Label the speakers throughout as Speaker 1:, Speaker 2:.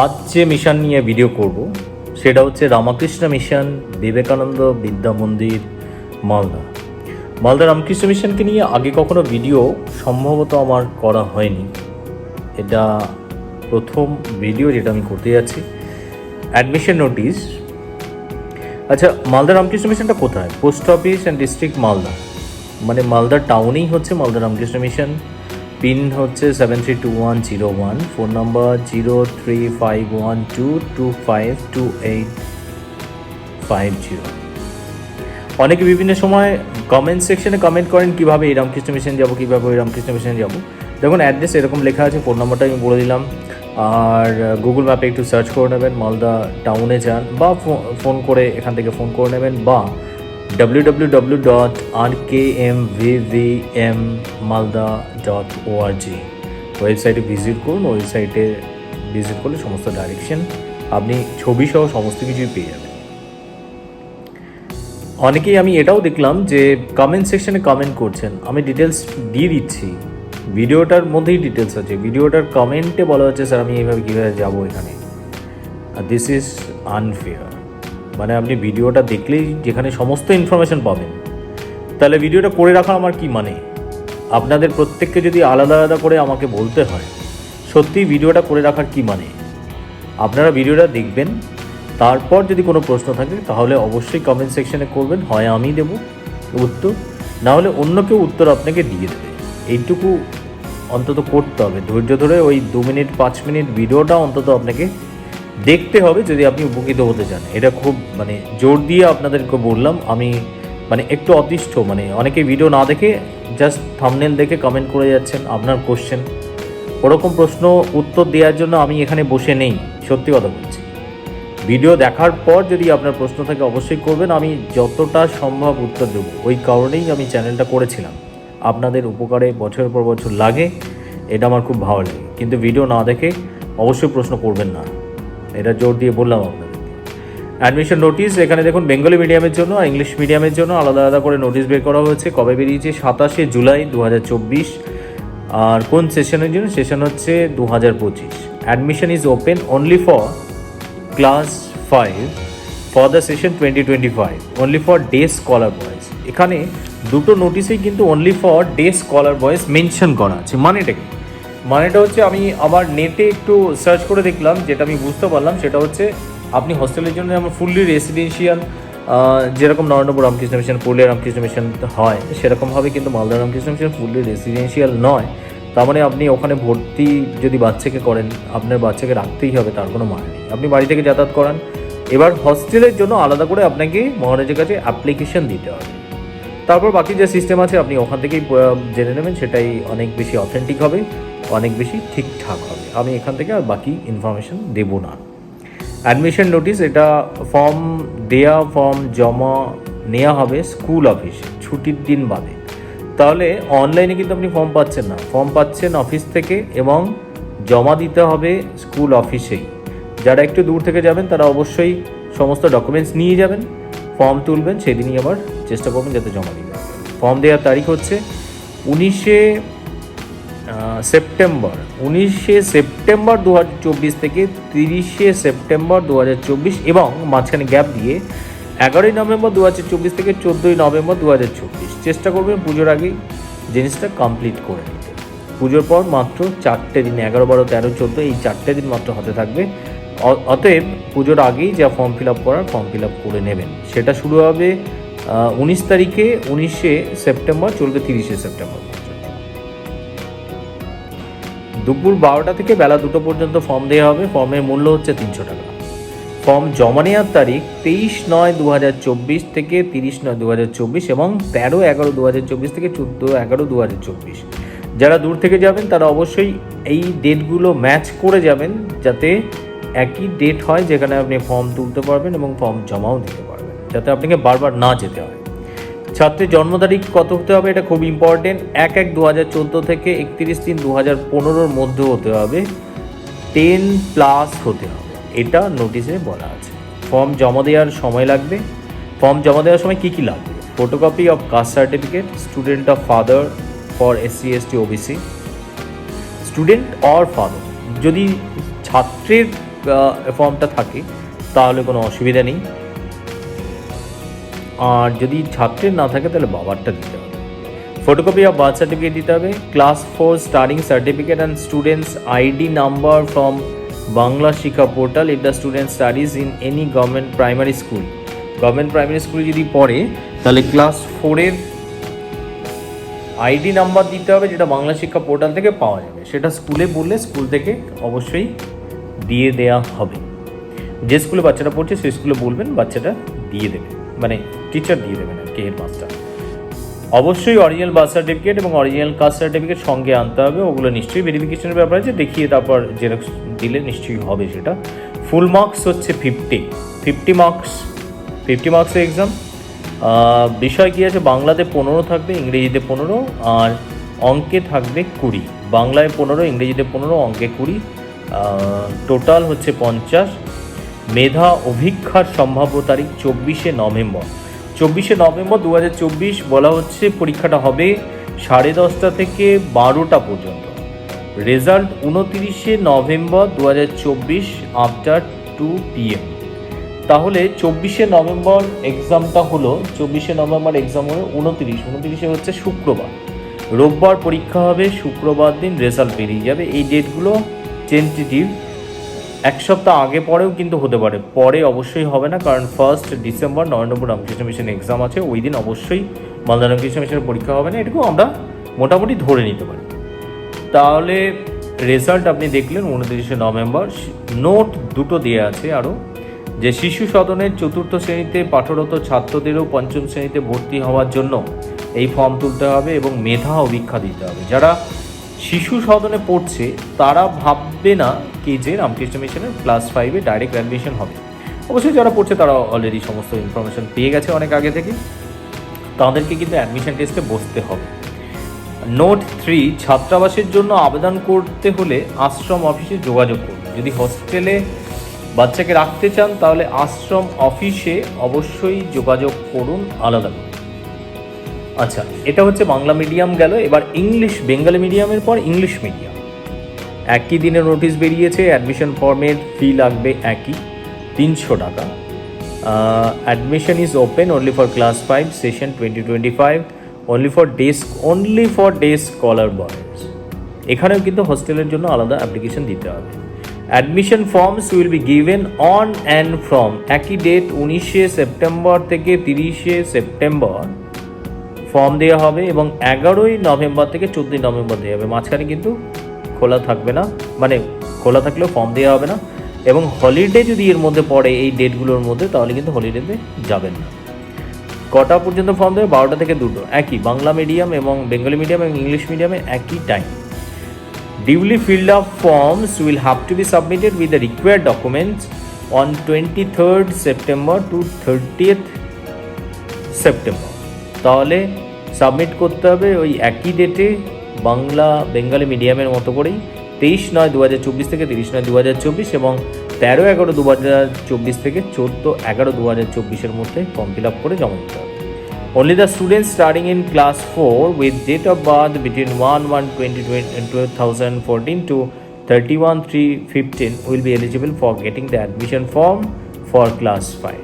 Speaker 1: আজ যে মিশন নিয়ে ভিডিও করব, সেটা হচ্ছে রামকৃষ্ণ মিশন, বিবেকানন্দ বিদ্যা মন্দির, মালদা। মালদা রামকৃষ্ণ মিশনকে নিয়ে আগে কখনো ভিডিও সম্ভবত আমার করা হয়নি। এটা প্রথম ভিডিও যেটা আমি করতে যাচ্ছি। অ্যাডমিশন নোটিশ আচ্ছা মালদা রামকৃষ্ণ মিশনটা কোথায়? Post office and district Malda. মানে মালদা টাউনেই হচ্ছে মালদা রামকৃষ্ণ মিশন। পিন হচ্ছে seven three two one zero one phone number zero three five one two two five two eight five zero অনেকে বিভিন্ন সময় কমেন্ট সেকশনে কমেন্ট করেন কীভাবে এই রামকৃষ্ণ মিশন যাব, কীভাবে ওই রামকৃষ্ণ মিশন যাব। দেখুন অ্যাড্রেস এরকম লেখা আছে ফোন নাম্বারটা আমি বলে দিলাম। আর গুগল ম্যাপে একটু সার্চ করে নেবেন, মালদা টাউনে যান, বা ফোন করে এখান থেকে ফোন করে নেবেন, বা জি ওয়েবসাইটে ভিজিট করুন ওয়েবসাইটে ভিজিট করলে সমস্ত ডাইরেকশন আপনি ছবি সহ সমস্ত কিছুই পেয়ে যাবেন। অনেকেই আমি এটাও দেখলাম যে কমেন্ট সেকশনে কমেন্ট করছেন। আমি ডিটেলস দিয়ে দিচ্ছি। ভিডিওটার মধ্যেই ডিটেলস আছে। ভিডিওটার কমেন্টে বলা হচ্ছে, স্যার, আমি এইভাবে কীভাবে যাব এখানে? দিস ইজ আনফেয়ার মানে আপনি ভিডিওটা দেখলেই যেখানে সমস্ত ইনফরমেশন পাবেন। তাহলে ভিডিওটা করে রাখা আমার কি মানে? আপনাদের প্রত্যেককে যদি আলাদা আলাদা করে আমাকে বলতে হয়, সত্যি ভিডিওটা করে রাখার কি মানে? আপনারা ভিডিওটা দেখবেন, তারপর যদি কোনো প্রশ্ন থাকে, তাহলে অবশ্যই কমেন্ট সেকশনে করবেন, হয় আমি দেব উত্তর, না হলে অন্য কেউ উত্তর আপনাকে দিয়ে দেবে। এইটুকু অন্তত করতে হবে। ধৈর্য ধরে ওই দু মিনিট, পাঁচ মিনিট ভিডিওটা অন্তত আপনাকে দেখতে হবে যদি আপনি উপকৃত হতে চান। এটা খুব মানে জোর দিয়ে আপনাদেরকে বললাম। আমি মানে একটু অতিষ্ঠ মানে অনেকে ভিডিও না দেখে জাস্ট থামনেল দেখে কমেন্ট করে যাচ্ছেন, আপনার কোশ্চেন ওরকম প্রশ্ন, উত্তর দেওয়ার জন্য আমি এখানে বসে নেই, সত্যি কথা বলছি। ভিডিও দেখার পর যদি আপনার প্রশ্ন থাকে অবশ্যই করবেন, আমি যতটা সম্ভব উত্তর দেবো। ওই কারণেই আমি চ্যানেলটা করেছিলাম। আপনাদের উপকারে বছরের পর বছর লাগে, এটা আমার খুব ভালো লাগে। কিন্তু ভিডিও না দেখে অবশ্যই প্রশ্ন করবেন না। এটা জোর দিয়ে বললাম আপনাদের অ্যাডমিশন নোটিস এখানে দেখুন বেঙ্গলি মিডিয়ামের জন্য আর ইংলিশ মিডিয়ামের জন্য আলাদা আলাদা করে নোটিস বের করা হয়েছে। কবে বেরিয়েছে? সাতাশে জুলাই দু হাজার চব্বিশ। আর কোন সেশনের জন্য? সেশন হচ্ছে দু হাজার পঁচিশ। Admission is open only for class five for the session twenty twenty five only for day scholar boys এখানে দুটো নোটিসেই কিন্তু only for day scholar boys mention করা আছে। মানেটা কি? মানেটা হচ্ছে আমি আমার নেটে একটু সার্চ করে দেখলাম, যেটা আমি বুঝতে পারলাম, সেটা হচ্ছে আপনি হস্টেলের জন্য যেমন ফুললি রেসিডেন্সিয়াল যেরকম নরেন্দ্রপুর রামকৃষ্ণ মিশন পুরুলিয়া রামকৃষ্ণ মিশন হয় সেরকমভাবে কিন্তু Malda Ramakrishna mission fully residential নয়। তার মানে আপনি ওখানে ভর্তি যদি বাচ্চাকে করেন, আপনার বাচ্চাকে রাখতেই হবে, তার কোনো মানে নেই। আপনি বাড়ি থেকে যাতায়াত করান। এবার হস্টেলের জন্য আলাদা করে আপনাকে মহারাজের কাছে অ্যাপ্লিকেশন দিতে হবে। তারপর বাকি যে সিস্টেম আছে, আপনি ওখান থেকেই জেনে নেবেন, সেটাই অনেক বেশি অথেন্টিক হবে। অনেক বেশি ঠিকঠাক হবে। আমি এখান থেকে আর বাকি ইনফরমেশন দেব না। অ্যাডমিশন নোটিশ এটা ফর্ম দেয়া ফর্ম জমা নেওয়া হবে স্কুল অফিসে ছুটির দিন বাদে। তাহলে অনলাইনে কিন্তু আপনি ফর্ম পাচ্ছেন না। ফর্ম পাচ্ছেন অফিস থেকে এবং জমা দিতে হবে স্কুল অফিসেই যারা একটু দূর থেকে যাবেন, তারা অবশ্যই সমস্ত ডকুমেন্টস নিয়ে যাবেন ফর্ম তুলবেন, সেদিনই আবার চেষ্টা করবেন যাতে জমা দিতে ফর্ম দেওয়ার তারিখ হচ্ছে উনিশে সেপ্টেম্বর, উনিশে সেপ্টেম্বর দু হাজার চব্বিশ থেকে তিরিশে সেপ্টেম্বর দু এবং মাঝখানে গ্যাপ দিয়ে এগারোই নভেম্বর দু থেকে চোদ্দোই নভেম্বর দু চেষ্টা করবেন পুজোর আগেই জিনিসটা কমপ্লিট করে নিতে। পুজোর পর মাত্র চারটে দিন, এগারো, বারো, তেরো, চোদ্দ, এই চারটে দিন মাত্র হাতে থাকবে। অতএব পুজোর আগেই যা ফর্ম ফিল আপ করার ফর্ম ফিল আপ করে নেবেন। সেটা শুরু হবে উনিশ তারিখে, উনিশে সেপ্টেম্বর চলবে তিরিশে সেপ্টেম্বর। দুপুর বারোটা থেকে বেলা দুটো পর্যন্ত ফর্ম দেওয়া হবে। ফর্মের মূল্য হচ্ছে তিনশো টাকা। ফর্ম জমা নেওয়ার তারিখ তেইশ নয় দু হাজার চব্বিশ থেকে তিরিশ নয় দু হাজার চব্বিশ এবং তেরো এগারো দু হাজার চব্বিশ থেকে চোদ্দ এগারো দু হাজার চব্বিশ। যারা দূর থেকে যাবেন, তারা অবশ্যই এই ডেটগুলো ম্যাচ করে যাবেন যাতে একই ডেট হয় যেখানে আপনি ফর্ম তুলতে পারবেন এবং ফর্ম জমাও দিতে পারবেন, যাতে আপনাকে বারবার না যেতে হয়। ছাত্রের জন্ম তারিখ কত হতে হবে এটা খুব ইম্পর্টেন্ট এক এক দু হাজার চোদ্দ থেকে একত্রিশ তিন দু হাজার পনেরোর মধ্যে হতে হবে। টেন প্লাস হতে হবে। এটা নোটিশে বলা আছে। ফর্ম জমা দেওয়ার সময় লাগবে। ফর্ম জমা দেওয়ার সময় কী কী লাগবে? Photocopy of caste certificate student of father for SC ST OBC student or father যদি ছাত্রের ফর্মটা থাকে, তাহলে কোনো অসুবিধা নেই। আর যদি ছাত্রের না থাকে, তাহলে বাবারটা দিতে হবে। ফটোকপি অফ বার্থ সার্টিফিকেট দিতে হবে class four starting certificate and students ID number from Bangla Shiksha portal if the student studies in any government primary school government primary স্কুলে যদি পড়ে, তাহলে ক্লাস ফোরের আইডি নাম্বার দিতে হবে, যেটা বাংলা শিক্ষা পোর্টাল থেকে পাওয়া যাবে। সেটা স্কুলে বললে স্কুল থেকে অবশ্যই দিয়ে দেয়া হবে। যে স্কুলে বাচ্চাটা পড়ছে সেই স্কুলে বলবেন বাচ্চাটা দিয়ে দেবে। মানে টিচার দিয়ে দেবেন আর কি হেডমাস্টার অবশ্যই অরিজিনাল বার্থ সার্টিফিকেট এবং অরিজিনাল কাস্ট সার্টিফিকেট সঙ্গে আনতে হবে, ওগুলো নিশ্চয়ই ভেরিফিকেশনের ব্যাপার আছে, দেখিয়ে তারপর জেরক্স দিলে নিশ্চয়ই হবে সেটা। ফুল মার্কস হচ্ছে ফিফটি ফিফটি মার্কস ফিফটি মার্কসের এক্সাম বিষয় কী আছে, বাংলাতে পনেরো থাকবে, ইংরেজিতে পনেরো, আর অঙ্কে থাকবে কুড়ি। বাংলায় পনেরো, ইংরেজিতে পনেরো, অঙ্কে কুড়ি টোটাল হচ্ছে পঞ্চাশ। মেধা অভিক্ষার সম্ভাব্য তারিখ চব্বিশে নভেম্বর। চব্বিশে নভেম্বর দু বলা হচ্ছে পরীক্ষাটা হবে সাড়ে দশটা থেকে বারোটা পর্যন্ত। রেজাল্ট উনতিরিশে নভেম্বর দু হাজার চব্বিশ আফটার টু পিএম। তাহলে চব্বিশে নভেম্বর এক্সামটা হলো, চব্বিশে নভেম্বর এক্সাম হলো উনতিরিশ, উনতিরিশে হচ্ছে শুক্রবার। রোববার পরীক্ষা হবে, শুক্রবার দিন রেজাল্ট বেরিয়ে যাবে। এই ডেটগুলো টেন্টেটিভ এক সপ্তাহ আগে পরেও কিন্তু হতে পারে। পরে অবশ্যই হবে না, কারণ first December Narendrapur Ramakrishna mission exam আছে, ওই দিন অবশ্যই মালদা রামকৃষ্ণ মিশনের পরীক্ষা হবে না এটুকু আমরা মোটামুটি ধরে নিতে পারি। তাহলে রেজাল্ট আপনি দেখলেন উনত্রিশে নভেম্বর, নোট দুটো দেওয়া আছে আরও যে শিশু সদনের চতুর্থ শ্রেণীতে পাঠরত ছাত্রদেরও পঞ্চম শ্রেণীতে ভর্তি হওয়ার জন্য এই ফর্ম তুলতে হবে এবং মেধা অভিক্ষা দিতে হবে। যারা শিশু সদনে পড়ছে, তারা ভাববে না কি যে রামকৃষ্ণ মিশনের ক্লাস ফাইভে ডাইরেক্ট অ্যাডমিশন হবে। অবশ্যই যারা পড়ছে তারা অলরেডি সমস্ত ইনফরমেশন পেয়ে গেছে অনেক আগে থেকে। তাদেরকে কিন্তু অ্যাডমিশন টেস্টে বসতে হবে। নোট থ্রি ছাত্রাবাসের জন্য আবেদন করতে হলে আশ্রম অফিসে যোগাযোগ করুন। যদি হস্টেলে বাচ্চাকে রাখতে চান, তাহলে আশ্রম অফিসে অবশ্যই যোগাযোগ করুন আলাদা আচ্ছা এটা হচ্ছে বাংলা মিডিয়াম গেল। এবার ইংলিশ বেঙ্গলি মিডিয়ামের পর ইংলিশ মিডিয়াম একই দিনে নোটিশ বেরিয়েছে অ্যাডমিশন ফর্মের ফি লাগবে একই, তিনশো টাকা। Admission is open only for class five session twenty twenty five only for desk only for desk scholar boys এখানেও কিন্তু হোস্টেলের জন্য আলাদা অ্যাপ্লিকেশন দিতে হবে। Admission forms will be given on and from একই ডেট উনিশে সেপ্টেম্বর থেকে তিরিশে সেপ্টেম্বর ফর্ম দেওয়া হবে এবং এগারোই নভেম্বর থেকে চোদ্দোই নভেম্বর দেওয়া হবে। মাঝখানে কিন্তু খোলা থাকবে না মানে খোলা থাকলেও ফর্ম দেওয়া হবে না। এবং হলিডে যদি এর মধ্যে পড়ে এই ডেটগুলোর মধ্যে, তাহলে কিন্তু হলিডেতে যাবেন না। কটা পর্যন্ত ফর্ম দেবে? বারোটা থেকে দুটো। একই, বাংলা মিডিয়াম এবং বেঙ্গলি মিডিয়াম এবং ইংলিশ মিডিয়ামে একই time duly filled up forms will have to be submitted with the required documents on twenty third September to thirtieth September তাহলে সাবমিট করতে হবে ওই একই ডেটে বাংলা বেঙ্গলি মিডিয়ামের মতো করেই তেইশ নয় দু থেকে তিরিশ নয় দু এবং তেরো এগারো দু থেকে চোদ্দ এগারো দু হাজার চব্বিশের মধ্যে ফর্ম ফিল আপ করে জমা দিতে হবে Only the students starting in class 4 with date of birth between 1 1 2014 to 31 3 15 will be eligible for getting the admission form for class 5.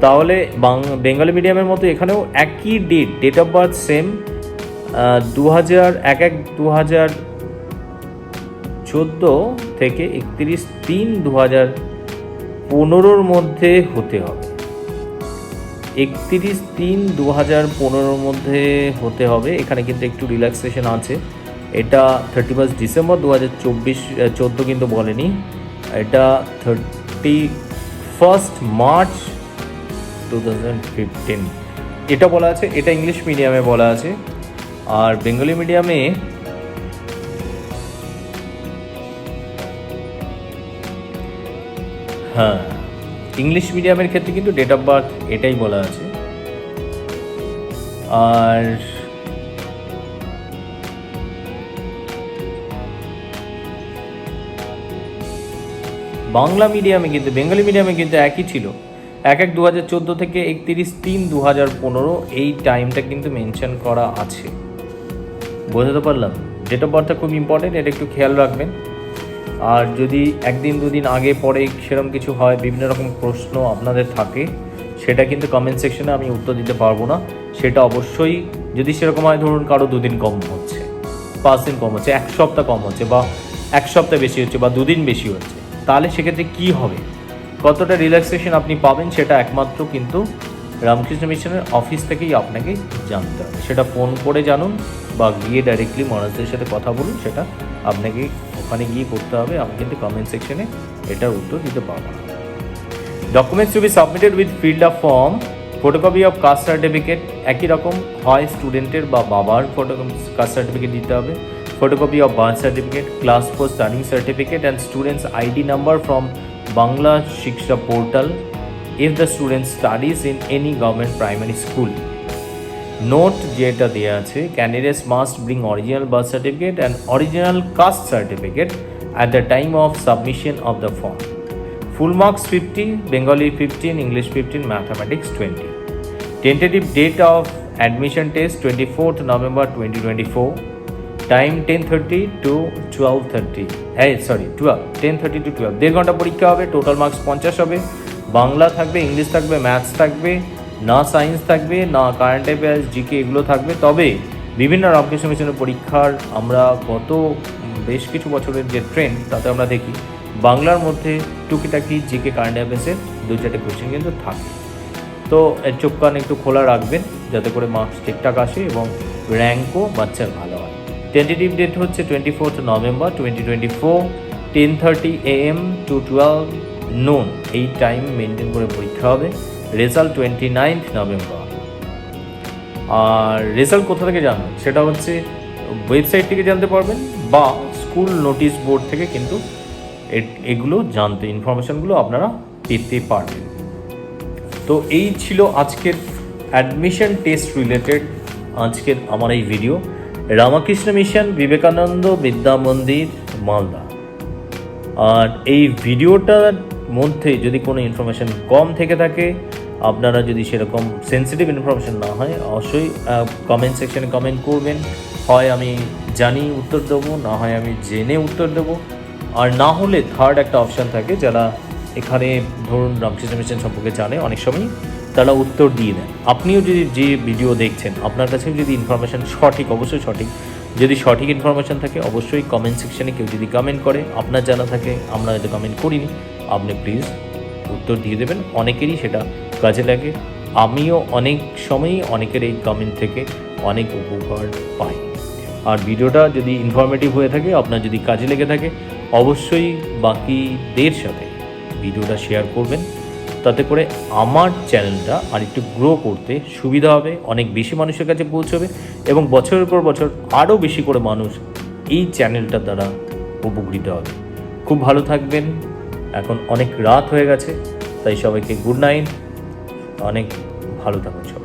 Speaker 1: তাহলে বেঙ্গলি মিডিয়ামের মতো এখানেও একই date date of birth same দু হাজার এক এক দু হাজার চোদ্দ থেকে একত্রিশ তিন দু হাজার পনেরোর মধ্যে হতে হবে। একত্রিশ তিন দু হাজার পনেরোর মধ্যে হতে হবে। এখানে কিন্তু একটু রিল্যাক্সেশন আছে। এটা থার্টি ফার্স্ট ডিসেম্বর দু হাজার চব্বিশ চোদ্দ কিন্তু বলেনি। এটা thirty first March two thousand fifteen এটা বলা আছে, এটা ইংলিশ মিডিয়ামে বলা আছে। আর বেঙ্গলি মিডিয়ামে হ্যাঁ ইংলিশ মিডিয়ামের ক্ষেত্রে কিন্তু ডেট অফ বার্থ এটাই বলা আছে। আর বাংলা মিডিয়ামে কিন্তু, বেঙ্গলি মিডিয়ামে কিন্তু একই ছিল। এক এক দু থেকে একত্রিশ তিন দু পনেরো এই টাইমটা কিন্তু মেনশন করা আছে। বোঝাতে পারলাম। ডেট অফ বার্থটা খুব ইম্পর্টেন্ট এটা একটু খেয়াল রাখবেন। আর যদি একদিন, দুদিন আগে, পরে সেরকম কিছু হয়, বিভিন্ন রকম প্রশ্ন আপনাদের থাকে, সেটা কিন্তু কমেন্ট সেকশনে আমি উত্তর দিতে পারব না। সেটা অবশ্যই যদি সেরকম হয়, ধরুন কারও দুদিন কম হচ্ছে, পাঁচ দিন কম হচ্ছে, এক সপ্তাহ কম হচ্ছে, বা এক সপ্তাহ বেশি হচ্ছে, বা দুদিন বেশি হচ্ছে, তাহলে সেক্ষেত্রে কী হবে? কতটা রিল্যাক্সেশন আপনি পাবেন সেটা একমাত্র কিন্তু রামকৃষ্ণ মিশনের অফিস থেকেই আপনাকে জানতে হবে। সেটা ফোন করে জানুন বা গিয়ে ডাইরেক্টলি মহারাজদের সাথে কথা বলুন, সেটা আপনাকে ওখানে গিয়ে করতে হবে। আমি কিন্তু কমেন্ট সেকশনে এটার উত্তর দিতে পারব না। Documents to be submitted with filled up form photocopy of caste certificate একই রকম হয় স্টুডেন্টের বা বাবার ফটো কাস্ট সার্টিফিকেট দিতে হবে। Photocopy of birth certificate class four starting certificate and students ID number from Bangla Shiksha portal if the student studies in any government primary school note যেটা দেওয়া আছে candidates must bring original birth certificate and original caste certificate at the time of submission of the form full marks fifty Bengali fifteen English fifteen mathematics twenty tentative date of admission test twenty fourth November twenty twenty four time ten thirty to twelve thirty হ্যাঁ sorry twelve ten thirty to twelve দেড় ঘণ্টা পরীক্ষা হবে total marks পঞ্চাশ হবে। বাংলা থাকবে, English থাকবে, maths থাকবে, না সায়েন্স থাকবে, না কারেন্ট অ্যাফেয়ার্স, জিকে এগুলো থাকবে। তবে বিভিন্ন রামকৃষ্ণ মিশনের পরীক্ষার আমরা গত বেশ কিছু বছরের যে ট্রেন্ড তাতে আমরা দেখি বাংলার মধ্যে টুকিটাকি জিকে কারেন্ট অ্যাফেয়ার্সের দু চারটে কোশ্চেন কিন্তু থাকে। তো এর চোখ কান একটু খোলা রাখবেন, যাতে করে মার্কস ঠিকঠাক আসে এবং র্যাঙ্কও বাচ্চার ভালো হয়। টেন্টেটিভ ডেট হচ্ছে twenty fourth November twenty twenty four ten thirty AM to twelve noon, এই টাইম মেনটেন করে পরীক্ষা হবে। রেজাল্ট টোয়েন্টি নাইনথ নভেম্বর আর রেজাল্ট কোথা থেকে জানবেন সেটা হচ্ছে ওয়েবসাইট থেকে জানতে পারবেন বা স্কুল নোটিশ বোর্ড থেকে কিন্তু এগুলো জানতে ইনফরমেশনগুলো আপনারা পেতে পারবেন। তো এই ছিল আজকের অ্যাডমিশন টেস্ট রিলেটেড আজকের আমার এই ভিডিও রামাকৃষ্ণ মিশন বিবেকানন্দ বিদ্যা মন্দির, মালদা। আর এই ভিডিওটার মধ্যে যদি কোনো ইনফরমেশন কম থেকে থাকে, আপনারা যদি সেরকম সেন্সিটিভ ইনফরমেশন না হয়, অবশ্যই কমেন্ট সেকশানে কমেন্ট করবেন। হয় আমি জানি উত্তর দেবো, না হয় আমি জেনে উত্তর দেবো। আর না হলে থার্ড একটা অপশান থাকে যারা এখানে ধরুন রামকৃষ্ণ মিশন সম্পর্কে জানে অনেক সময় তারা উত্তর দিয়ে দেন। আপনিও যদি যে ভিডিও দেখছেন, আপনার কাছে যদি ইনফরমেশন সঠিক, অবশ্যই সঠিক। যদি সঠিক ইনফরমেশন থাকে, অবশ্যই কমেন্ট সেকশানে কেউ যদি কমেন্ট করে, আপনার জানা থাকে, আমরা হয়তো কমেন্ট করিনি। আপনি প্লিজ উত্তর দিয়ে দেবেন। অনেকেরই সেটা কাজে লাগে। আমিও অনেক সময়ই অনেকের এই কমেন্ট থেকে অনেক উপকার পাই। আর ভিডিওটা যদি ইনফরমেটিভ হয়ে থাকে, আপনার যদি কাজে লেগে থাকে, অবশ্যই বাকিদের সাথে ভিডিওটা শেয়ার করবেন। তাতে করে আমার চ্যানেলটা আর একটু গ্রো করতে সুবিধা হবে, অনেক বেশি মানুষের কাছে পৌঁছবে এবং বছরের পর বছর আরও বেশি করে মানুষ এই চ্যানেলটার দ্বারা উপকৃত হবে। খুব ভালো থাকবেন। এখন অনেক রাত হয়ে গেছে তাই সবাইকে গুড নাইট অনেক ভালো থাকুন সবাই।